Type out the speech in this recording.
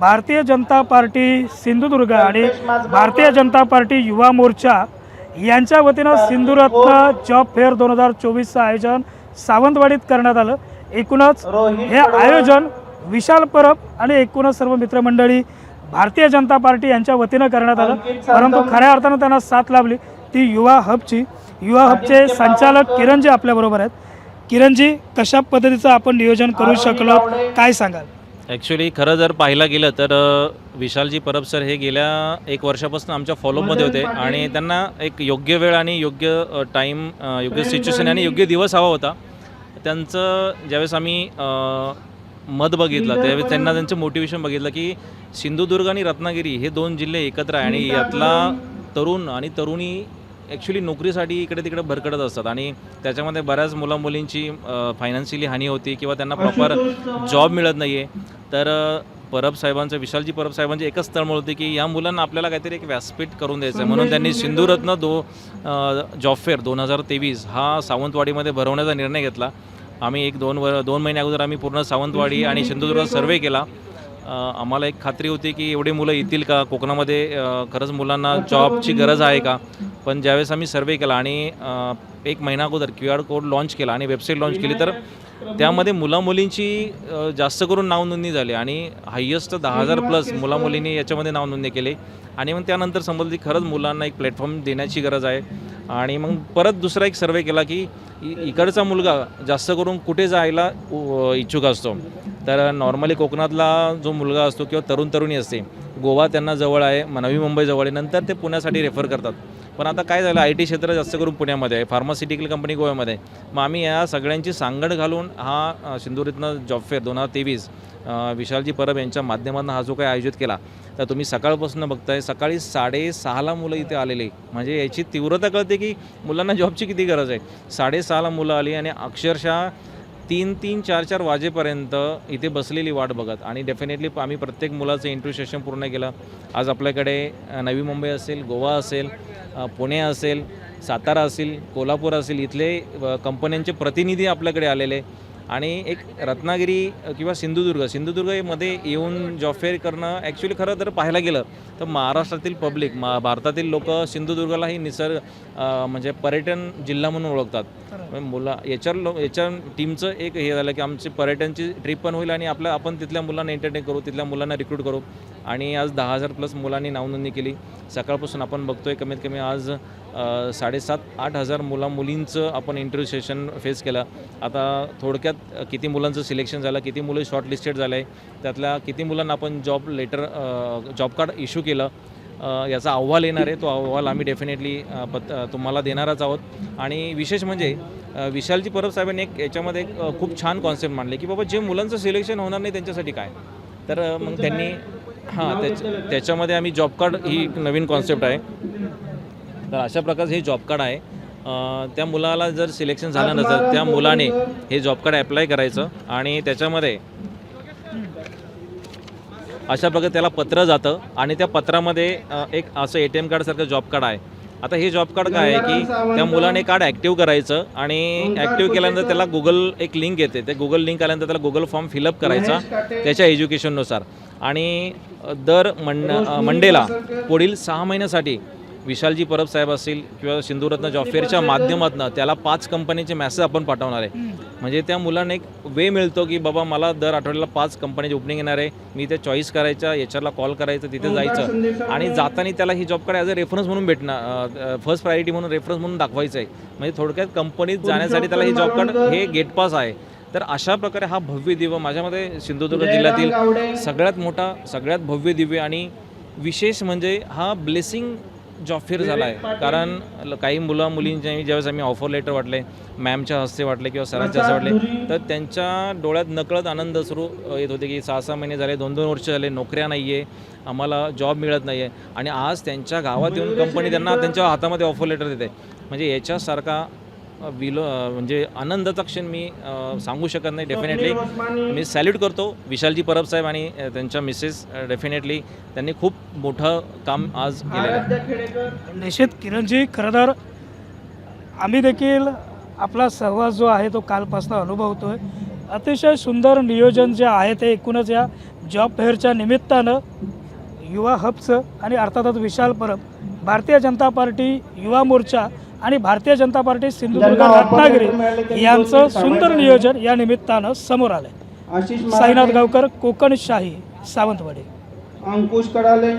Bharatiya Janata party Sindhudurg आणि Bharatiya Janata party Yuva Morcha यांच्या वतीनं सिंधुरत्न जॉब फेअर दोन हजार चोवीसचं आयोजन सावंतवाडीत करण्यात आलं. एकूणच हे आयोजन विशाल परब आणि एकूणच सर्व मित्रमंडळी भारतीय जनता पार्टी यांच्या वतीनं करण्यात आलं. परंतु खऱ्या अर्थानं त्यांना साथ लाभली. ती युवा हबची युवा हबचे संचालक किरणजी आपल्याबरोबर आहेत. किरणजी कशा पद्धतीचं आपण नियोजन करू शकलो? काय सांगाल? ॲक्च्युली खरं जर पाहायला गेलं तर विशालजी परब सर हे गेल्या एक वर्षापासून आमच्या फॉलोअपमध्ये होते आणि त्यांना एक योग्य वेळ आणि योग्य टाईम योग्य सिच्युएशन आणि योग्य दिवस हवा होता. त्यांचं ज्यावेळेस आम्ही मत बघितलं त्यावेळेस त्यांना त्यांचं मोटिवेशन बघितलं की सिंधुदुर्ग आणि रत्नागिरी हे दोन जिल्हे एकत्र आहे आणि यातला तरुण आणि तरुणी ॲक्च्युली नोकरीसाठी इकडे तिकडे भरकटत असतात आणि त्याच्यामध्ये बऱ्याच मुलामुलींची फायनान्शियली हानी होती किंवा त्यांना प्रॉपर जॉब मिळत नाही आहे तर परब साहेबांचं विशालजी परब साहेबांचे एकच तळमळ होते की या मुलांना आपल्याला काहीतरी एक व्यासपीठ करून द्यायचं आहे म्हणून त्यांनी सिंधुरत्न दो जॉब फेअर दोन हजार तेवीस हा सावंतवाडीमध्ये भरवण्याचा निर्णय घेतला. आम्ही एक दोन वर दोन महिन्या अगोदर आम्ही पूर्ण सावंतवाडी आणि सिंधुदुर्ग सर्वे केला. आम्हाला एक खात्री होती की एवढे मुलं येतील का? कोकणामध्ये खरंच मुलांना जॉबची गरज आहे का? पण ज्यावेळेस आम्ही सर्वे केला आणि एक महिना अगोदर क्यू आर कोड लॉन्च केला आणि वेबसाईट लॉन्च केली तर त्यामध्ये मुलामुलींची जास्त करून नावनोंदणी झाली आणि हायेस्ट दहा हजार प्लस मुलामुलींनी याच्यामध्ये नावनोंदणी केली. आणि मग त्यानंतर समजलं की खरंच मुलांना एक प्लॅटफॉर्म देण्याची गरज आहे. आणि मग परत दुसरा एक सर्वे केला की इ- इकडचा मुलगा जास्त करून कुठे जायला इच्छुक असतो. तर नॉर्मली कोकणातला जो मुलगा असतो किंवा तरुण तरुणी असते गोवा त्यांना जवळ आहे नवी मुंबई जवळ आहे. नंतर ते पुण्यासाठी रेफर करतात. पण आता काय झालं आय टी क्षेत्र जास्त करून पुण्यामध्ये आहे फार्मास्युटिकल कंपनी गोव्यामध्ये आहे. मग आम्ही या सगळ्यांची सांगड घालून हा अ, जॉब फेअर दोन हजार तेवीस विशालजी परब यांच्या माध्यमातून हा जो काही आयोजित केला तर तुम्ही सकाळपासून बघताय सकाळी साडेसहाला मुलं इथे आलेले म्हणजे याची तीव्रता कळते की मुलांना जॉबची किती गरज आहे. साडेसहाला मुलं आली आणि अक्षरशः तीन तीन चार चार वाजेपर्यंत इथे बसलेली वाट बघत. आणि डेफिनेटली आम्ही प्रत्येक मुलाचं इंटरव्ह्यू सेशन पूर्ण केलं. आज आपल्याकडे नवी मुंबई असेल गोवा असेल पुणे असेल सातारा असेल कोल्हापूर असेल इथले कंपन्यांचे प्रतिनिधी आपल्याकडे आलेले. आणि एक रत्नागिरी किंवा सिंधुदुर्ग सिंधुदुर्गमध्ये येऊन जॉब फेअर करणं ॲक्च्युली खरं जर पाहायला गेलं तर महाराष्ट्रातील पब्लिक मा भारतातील लोक सिंधुदुर्गाला ही निसर्ग म्हणजे पर्यटन जिल्हा म्हणून ओळखतात. मुला याच्या लो याच्या टीमचं एक हे झालं की आमची पर्यटनची ट्रिप पण होईल आणि आपल्या आपण तिथल्या मुलांना एंटरटेन करू तिथल्या मुलांना रिक्रूट करू. आणि आज दहा हजार प्लस मुलांनी नावनोंदणी केली. सकाळपासून आपण बघतोय कमीत कमी आज साडेसात आठ हजार मुला मुलींचं आपण इंटरव्ह्यू सेशन फेस केलं. आता थोडक्यात किती मुलांचं सिलेक्शन झालं किती मुलं शॉर्टलिस्टेड झालं आहे त्यातल्या किती मुलांना आपण job letter job card issue केलं याचा अहवाल येणार आहे. तो अहवाल आम्ही डेफिनेटली पत तुम्हाला देणारच आहोत. आणि विशेष म्हणजे विशालजी परब साहेबांनी एक याच्यामध्ये खूप छान कॉन्सेप्ट मांडले की बाबा जे मुलांचं सिलेक्शन होणार नाही त्यांच्यासाठी काय? तर मग त्यांनी हां त्याच्या त्याच्यामध्ये आम्ही जॉब कार्ड ही एक नवीन कॉन्सेप्ट आहे. तर अशा प्रकारचं हे जॉब कार्ड आहे. त्या मुलाला जर सिलेक्शन झालं नसेल त्या मुलाने हे जॉब कार्ड अप्लाय करायचं आणि त्याच्यामध्ये अशा प्रकारे त्याला पत्र जातं आणि त्या पत्रामध्ये एक असं ए टी एम कार्डसारखं जॉब कार्ड आहे. आता हे जॉब कार्ड काय आहे की त्या मुलाने कार्ड ॲक्टिव्ह करायचं आणि ॲक्टिव्ह केल्यानंतर त्याला गुगल एक लिंक येते. ते गुगल लिंक आल्यानंतर त्याला गुगल फॉर्म फिलअप करायचा त्याच्या एज्युकेशननुसार आणि दर मंड मंडेला पुढील सहा महिन्यासाठी विशालजी परब साहेब असतील किंवा सिंधुरत्न जॉब फेअरच्या माध्यमातून त्याला पाच कंपनीचे मॅसेज आपण पाठवणार आहे. म्हणजे त्या मुलांना एक वे मिळतो की बाबा मला दर आठवड्याला पाच कंपनीचे ओपनिंग येणार आहे. मी ते चॉईस करायच्या याच्याला कॉल करायचं तिथे जायचं. आणि जाताना त्याला ही job card as a reference म्हणून भेटणार फर्स्ट प्रायोरिटी म्हणून रेफरन्स म्हणून दाखवायचं आहे म्हणजे थोडक्यात कंपनीत जाण्यासाठी त्याला ही जॉब कार्ड हे गेट पास आहे. तर अशा प्रकारे हा भव्य दिव्य माझ्यामध्ये सिंधुदुर्ग जिल्ह्यातील सगळ्यात मोठा सगळ्यात भव्य दिव्य आणि विशेष म्हणजे हा ब्लेसिंग जॉब फिर झाला आहे. कारण काही मुलं मुलींच्या ज्यावेळेस आम्ही ऑफर लेटर वाटले मॅमच्या हस्ते वाटले किंवा सरांच्या हस्ते वाटले तर त्यांच्या डोळ्यात नकळत आनंद सुरू येत होते की सहा सहा महिने झाले दोन दोन वर्ष झाले नोकऱ्या नाही आहे आम्हाला जॉब मिळत नाही आहे आणि आज त्यांच्या गावात येऊन कंपनी त्यांना त्यांच्या हातामध्ये ऑफर लेटर देते. म्हणजे याच्यासारखा विलो म्हणजे आनंदाचा क्षण मी सांगू शकत नाही. डेफिनेटली मी सॅल्यूट करतो. विशालजी परब साहेब आणि त्यांच्या मिसेस डेफिनेटली त्यांनी खूप मोठं काम आज आहे. निश्चित किरणजी खरं तर आम्ही देखील आपला सहवास जो आहे तो कालपासून अनुभवतोय. अतिशय सुंदर नियोजन जे आहे ते एकूणच या जॉब फेअरच्या निमित्तानं युवा हबचं आणि अर्थातच विशाल परब भारतीय जनता पार्टी युवा मोर्चा आणि भारतीय जनता पार्टी सिंधुदुर्ग रत्नागिरी यांचं सुंदर नियोजन या निमित्तानं समोर आलं आशिष साईनाथ गावकर कोकण शाही सावंतवाडी. अंकुश कडाले.